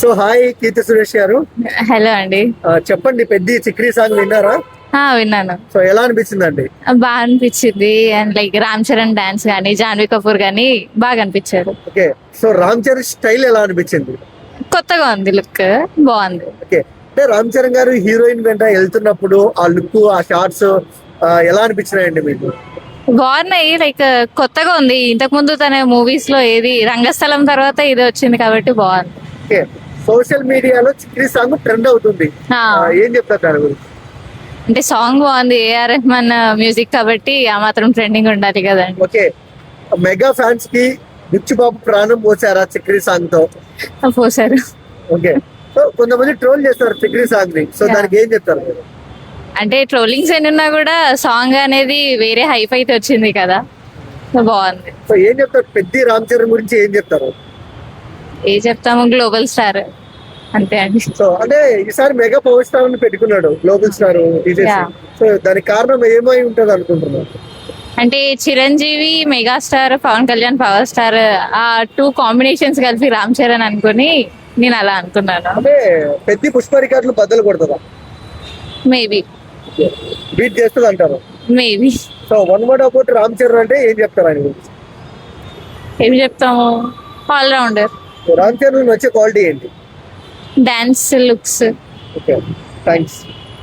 So hi Keerthy Suresh గారు. Hello అండి. చెప్పండి పెద్ద చిక్రీ సాంగ్ విన్నారా? విన్నాను. సో ఎలా అనిపించిందండి? బాగా అనిపించింది. And like Ram Charan dance కానీ జాన్వీ కపూర్ కానీ బాగా అనిపించారు. Okay so Ram Charan style ఎలా అనిపించింది? కొత్తగా ఉంది లుక్ బాగుంది. ఓకే అంటే రామ్ చరణ్ గారు హీరోయిన్ వెంట వెళ్తున్నప్పుడు ఆ లుక్ ఆ షార్ట్స్ ఎలా అనిపించినాయండి మీకు? బాగున్నాయి లైక్ కొత్తగా ఉంది. ఇంతకు ముందు తన మూవీస్లో ఏది రంగస్థలం తర్వాత ఇది వచ్చింది కాబట్టి బాగుంది. సోషల్ మీడియాలో చిక్రీ సాంగ్ ట్రెండ్ అవుతుంది. ఏం చెప్తారు దాని గురించి? అంటే సాంగ్ బాగుంది ఏఆర్ రెహమాన్ మ్యూజిక్ కాబట్టి ఆ మాత్రం ట్రెండింగ్ ఉండాలి కదండి ఓకే. మెగా ఫ్యాన్స్కి బుచ్చిబాబు ప్రాణం పోసారా చిక్రీ సాంగ్తో పోసారు. ఓకే. సో కొంతమంది ట్రోల్ చేస్తారు చిక్రీ సాంగ్ని సో. దానికి ఏం చెప్తారు? అంటే ట్రోలింగ్స్ ఎన్నున్నా కూడా సాంగ్ అనేది వేరే హైప్ అయితే వచ్చింది కదా. సో బాగుంది. సో ఏం చెప్తారు? పెద్ద రామ్ చరణ్ గురించి ఏం చెప్తారు? ఏ చెప్తాము? గ్లోబల్ స్టార్ అంతే అండి. సో అంటే ఈసారి మెగా పవర్ స్టార్ని పెట్టుకున్నాడు గ్లోబల్ స్టార్. సో దానికి కారణం ఏమై ఉంటది అనుకుంటున్నారు? అంటే Chiranjeevi megastar Pawan Kalyan power star ఆ టూ కాంబినేషన్స్ కలిపి రామ్ చరణ్ అనుకుని నేను అలా అనుకున్నాను. అంటే పెద్ద పుష్ప రికార్డులు బద్దలు కొడుతుందా మేబీ బీట్ చేస్తుంది అంటారు. Maybe so one word about Ram Charan అంటే ఏం చెప్తారు ఆయన ఏమి చెప్తాము? ఆల్రౌండర్ రామ్ చరణ్ వచ్చే క్వాలిటీ ఏంటి? Dance looks okay thanks